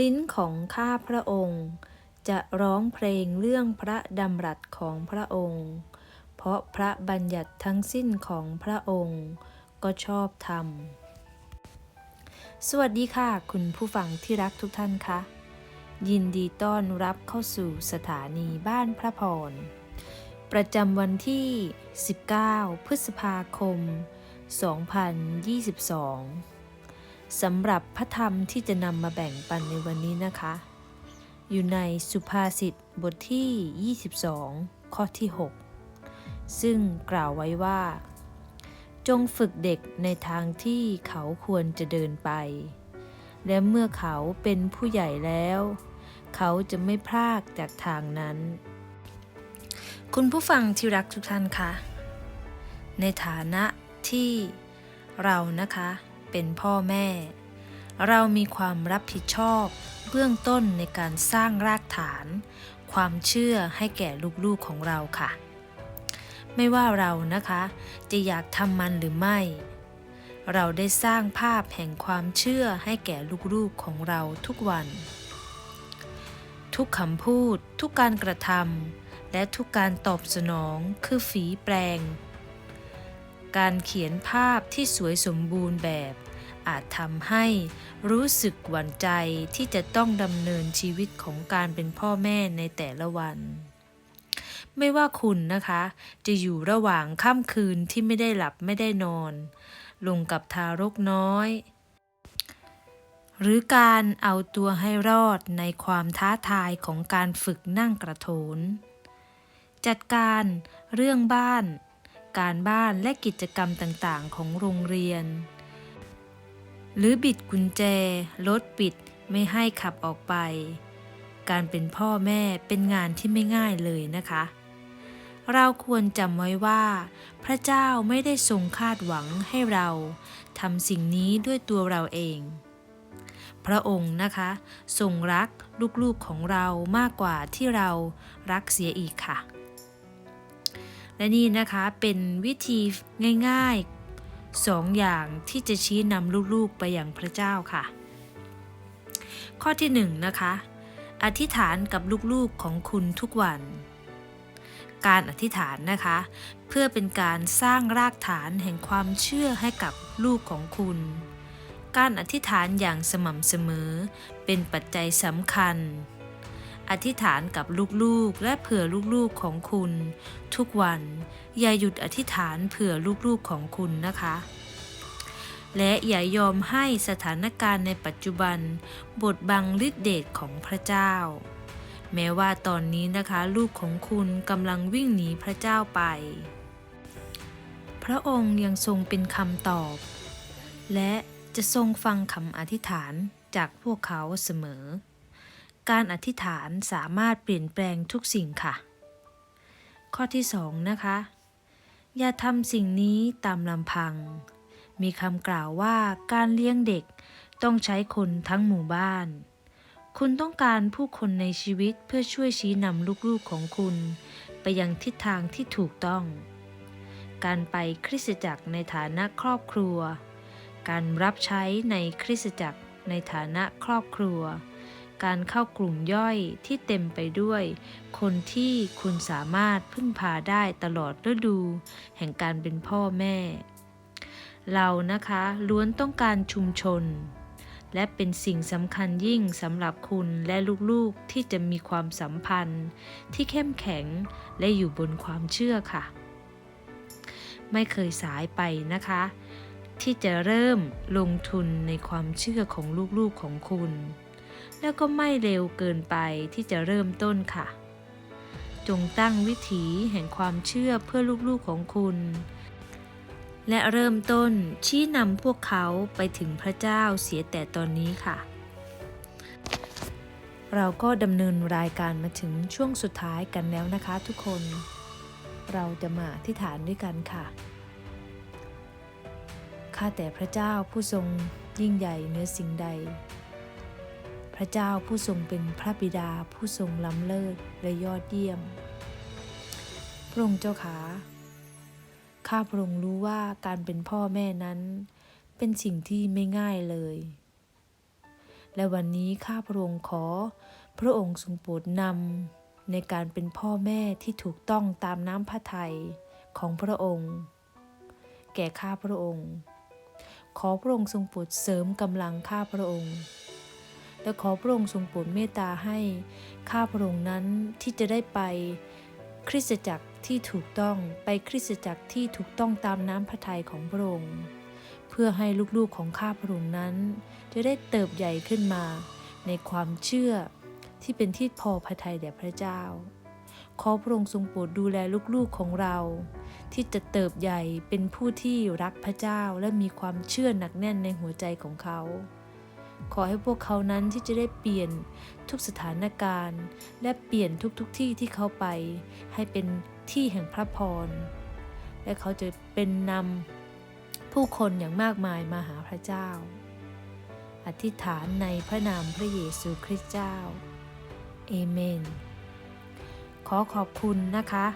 ลิ้นของข้าพระองค์ จะร้องเพลงเรื่องพระดำรัสของพระองค์ เพราะพระบัญญัติทั้งสิ้นของพระองค์ ก็ชอบธรรม สวัสดีค่ะ คุณผู้ฟังที่รักทุกท่านคะยินดีต้อนรับเข้าสู่สถานีบ้านพระพร ประจำวันที่ 19 พฤษภาคม 2022 สำหรับพระธรรมที่จะนำมาแบ่งปันในวันนี้นะคะ อยู่ในสุภาษิตบทที่ 22 ข้อที่ 6 ซึ่งกล่าวไว้ว่า จงฝึกเด็กในทางที่เขาควรจะเดินไป และเมื่อเขาเป็นผู้ใหญ่แล้ว เขาจะไม่พลากจากทางนั้น คุณผู้ฟังที่รักทุกท่านคะในฐานะที่เรานะคะ เป็นพ่อแม่ เรามีความรับผิดชอบ เบื้องต้นในการสร้างรากฐาน ความเชื่อให้แก่ลูกๆของเราค่ะ ไม่ว่าเรานะคะ จะอยากทำมันหรือไม่ เราได้สร้างภาพแห่งความเชื่อให้แก่ลูกๆของเราทุกวัน ทุกคำพูด ทุกการกระทำและทุกการตอบสนองคือฝีแปลง การเขียนภาพที่สวยสมบูรณ์แบบ อาจทำให้รู้สึกหวั่นใจที่จะต้องดำเนินชีวิตของการเป็นพ่อแม่ในแต่ละวัน ไม่ว่าคุณนะคะ จะอยู่ระหว่างค่ำคืนที่ไม่ได้หลับไม่ได้นอน ลงกับทารกน้อย หรือการเอาตัวให้รอดในความท้าทายของการฝึกนั่งกระโถนจัดการเรื่องบ้าน การบ้านและกิจกรรมต่างๆ ของโรงเรียน หรือบิดกุญแจรถปิดไม่ให้ขับออกไป การเป็นพ่อแม่เป็นงานที่ไม่ง่ายเลยนะคะ เราควรจำไว้ว่า พระเจ้าไม่ได้ทรงคาดหวังให้เราทำสิ่งนี้ด้วยตัวเราเอง พระองค์นะคะทรงรักลูกๆของเรามากกว่าที่เรารักเสียอีกค่ะ และนี่นะคะเป็นวิธีง่ายๆสองอย่างที่จะชี้นำลูกๆไปอย่างพระเจ้าค่ะ ข้อที่หนึ่งนะคะอธิษฐานกับลูกๆของคุณทุกวัน การอธิษฐานนะคะ เพื่อเป็นการสร้างรากฐานแห่งความเชื่อให้กับลูกของคุณ การอธิษฐานอย่างสม่ำเสมอเป็นปัจจัยสำคัญ อธิษฐานกับลูกๆ และเผื่อลูกๆของคุณ ทุกวัน อย่าหยุดอธิษฐานเผื่อลูกๆของคุณนะคะ และอย่ายอมให้สถานการณ์ในปัจจุบันบดบังฤทธิเดชของพระเจ้า แม้ว่าตอนนี้นะคะลูกของคุณกำลังวิ่งหนีพระเจ้าไป พระองค์ยังทรงเป็นคำตอบ และจะทรงฟังคำอธิษฐานจากพวกเขาเสมอ การอธิษฐานสามารถเปลี่ยนแปลงทุกสิ่งค่ะ ข้อที่สองนะคะ อย่าทำสิ่งนี้ตามลำพัง มีคำกล่าวว่าการเลี้ยงเด็กต้องใช้คนทั้งหมู่บ้าน คุณต้องการผู้คนในชีวิตเพื่อช่วยชี้นำลูกๆของคุณ ไปยังทิศทางที่ถูกต้อง การไปคริสตจักรในฐานะครอบครัว การรับใช้ในคริสตจักรในฐานะครอบครัว การเข้ากลุ่มย่อยที่เต็มไปด้วย คนที่คุณสามารถพึ่งพาได้ตลอดฤดู แห่งการเป็นพ่อแม่ เรานะคะล้วนต้องการชุมชน และเป็นสิ่งสำคัญยิ่งสำหรับคุณและลูกๆที่จะมีความสัมพันธ์ ที่เข้มแข็งและอยู่บนความเชื่อค่ะ ไม่เคยสายไปนะคะที่จะเริ่มลงทุนในความเชื่อของลูกๆของคุณ แล้วก็ไม่เร็วเกินไปที่จะเริ่มต้นค่ะ จงตั้งวิถีแห่งความเชื่อเพื่อลูกๆของคุณ และเริ่มต้นชี้นำพวกเขาไปถึงพระเจ้าเสียแต่ตอนนี้ค่ะ เราก็ดำเนินรายการมาถึงช่วงสุดท้ายกันแล้วนะคะทุกคน เราจะมาอธิษฐานด้วยกันค่ะข้าแต่พระเจ้าผู้ทรงยิ่งใหญ่เหนือสิ่งใด พระเจ้าผู้ทรงเป็นพระบิดาผู้ทรงล้ำเลิศและยอดเยี่ยม พระองค์เจ้าขาข้าพระองค์รู้ว่าการเป็นพ่อแม่นั้น เป็นสิ่งที่ไม่ง่ายเลย และวันนี้ข้าพระองค์ขอ พระองค์ทรงโปรดนำในการเป็นพ่อแม่ที่ถูกต้องตามน้ำพระทัยของพระองค์ แก่ข้าพระองค์ ขอพระองค์ทรงโปรดเสริมกำลังข้าพระองค์ และขอพระองค์ทรงโปรดเมตตาให้ข้าพระองค์นั้นที่จะได้ไปคริสตจักรที่ถูกต้องไปคริสตจักรที่ถูกต้องตามน้ำพระทัยของพระองค์ เพื่อให้ลูกๆของข้าพระองค์นั้น จะได้เติบใหญ่ขึ้นมา ในความเชื่อที่เป็นที่พอพระทัยแด่พระเจ้า ขอพระองค์ทรงโปรดดูแลลูกๆของเรา ที่จะเติบใหญ่เป็นผู้ที่รักพระเจ้าและมีความเชื่อหนักแน่นในหัวใจของเขา ขอให้พวกเขานั้นที่จะได้เปลี่ยนทุกสถานการณ์ และเปลี่ยนทุกๆทที่ที่เขาไป ให้เป็นที่แห่งพระพร และเขาจะเป็นนำผู้คนอย่างมากมายมาหาพระเจ้า อธิษฐานในพระนามพระเยซูคริสต์เจ้าเอเมน ขอขอบคุณนะคะ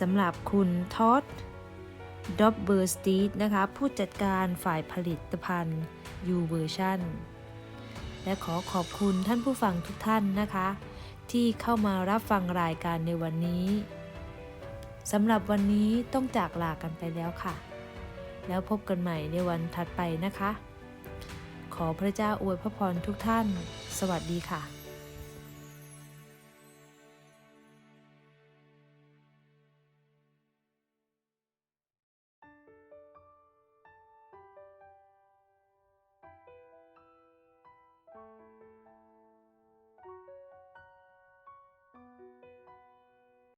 สำหรับคุณทอดดอบเบอร์สตีดนะคะ ผู้จัดการฝ่ายผลิตภัณฑ์ยูเวอร์ชัน และขอขอบคุณท่านผู้ฟังทุกท่านนะคะ ที่เข้ามารับฟังรายการในวันนี้สำหรับวันนี้ต้องจากลากันไปแล้วค่ะ แล้วพบกันใหม่ในวันถัดไปนะคะ ขอพระเจ้าอวยพระพรทุกท่าน สวัสดีค่ะ